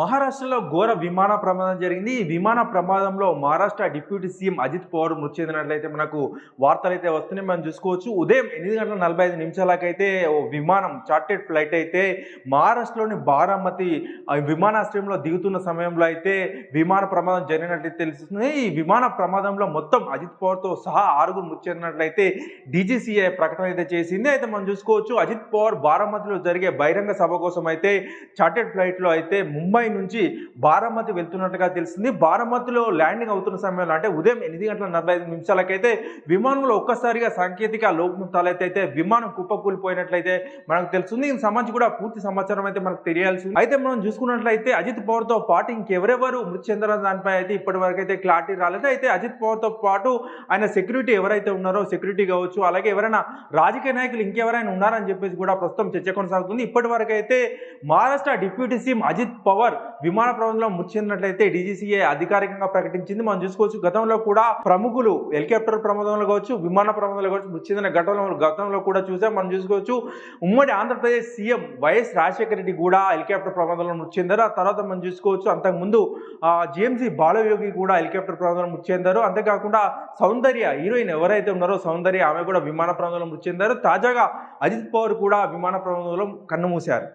మహారాష్ట్రలో ఘోర విమాన ప్రమాదం జరిగింది. ఈ విమాన ప్రమాదంలో మహారాష్ట్ర డిప్యూటీ సీఎం అజిత్ పవార్ మృతి చెందినట్లయితే మనకు వార్తలు అయితే వస్తున్నాయి. మనం చూసుకోవచ్చు. ఉదయం ఎనిమిది గంటల నలభై ఐదు నిమిషాలకైతే ఓ విమానం చార్టెడ్ ఫ్లైట్ అయితే మహారాష్ట్రలోని బారామతి విమానాశ్రయంలో దిగుతున్న సమయంలో అయితే విమాన ప్రమాదం జరిగినట్లయితే తెలుస్తుంది. ఈ విమాన ప్రమాదంలో మొత్తం అజిత్ పవార్తో సహా ఆరుగురు మృతి చెందినట్లయితే డీజీసీఐ ప్రకటన అయితే చేసింది. అయితే మనం చూసుకోవచ్చు అజిత్ పవార్ బారామతిలో జరిగే బహిరంగ సభ కోసం అయితే చార్టెడ్ ఫ్లైట్లో అయితే ముంబై నుంచి బారామతి వెళ్తున్నట్టుగా తెలిసింది. బారామతిలో ల్యాండింగ్ అవుతున్న సమయంలో అంటే ఉదయం ఎనిమిది గంటల నలభై ఐదు నిమిషాలకైతే విమానంలో ఒక్కసారిగా సాంకేతిక లోపుతాలైతే విమానం కుప్పకూలిపోయినట్లయితే మనకు తెలుస్తుంది. దీనికి సంబంధించి కూడా పూర్తి సమాచారం అయితే మనకు తెలియాల్సి అయితే మనం చూసుకున్నట్లయితే అజిత్ పవార్తో పాటు ఇంకెవరెవరు మృతి చెందడం దానిపై అయితే ఇప్పటి వరకు అయితే క్లారిటీ రాలేదు. అయితే అజిత్ పవార్తో పాటు ఆయన సెక్యూరిటీ ఎవరైతే ఉన్నారో సెక్యూరిటీ కావచ్చు అలాగే ఎవరైనా రాజకీయ నాయకులు ఇంకెవరైనా ఉన్నారని చెప్పేసి కూడా ప్రస్తుతం చర్చ కొనసాగుతుంది. ఇప్పటి వరకు అయితే మహారాష్ట్ర డిప్యూటీ సీఎం అజిత్ పవార్ విమాన ప్రమాదంలో మృతి చెందినట్లయితే డీజీసీఏ అధికారికంగా ప్రకటించింది. మనం చూసుకోవచ్చు గతంలో కూడా ప్రముఖులు హెలికాప్టర్ ప్రమాదంలో కావచ్చు విమాన ప్రమాదంలో కావచ్చు మృతి చెందిన ఘటనలో గతంలో కూడా చూసాం. మనం చూసుకోవచ్చు ఉమ్మడి ఆంధ్రప్రదేశ్ సీఎం వైఎస్ రాజశేఖర రెడ్డి కూడా హెలికాప్టర్ ప్రమాదంలో మృతి చెందారు ఆ తర్వాత మనం చూసుకోవచ్చు అంతకుముందు జిఎంసీ బాలయోగి కూడా హెలికాప్టర్ ప్రమాదంలో మృతి చెందారు అంతేకాకుండా సౌందర్య హీరోయిన్ ఎవరైతే ఉన్నారో సౌందర్య ఆమె కూడా విమాన ప్రమాదంలో మృతి చెందారు తాజాగా అజిత్ పవార్ కూడా విమాన ప్రమాదంలో కన్నుమూశారు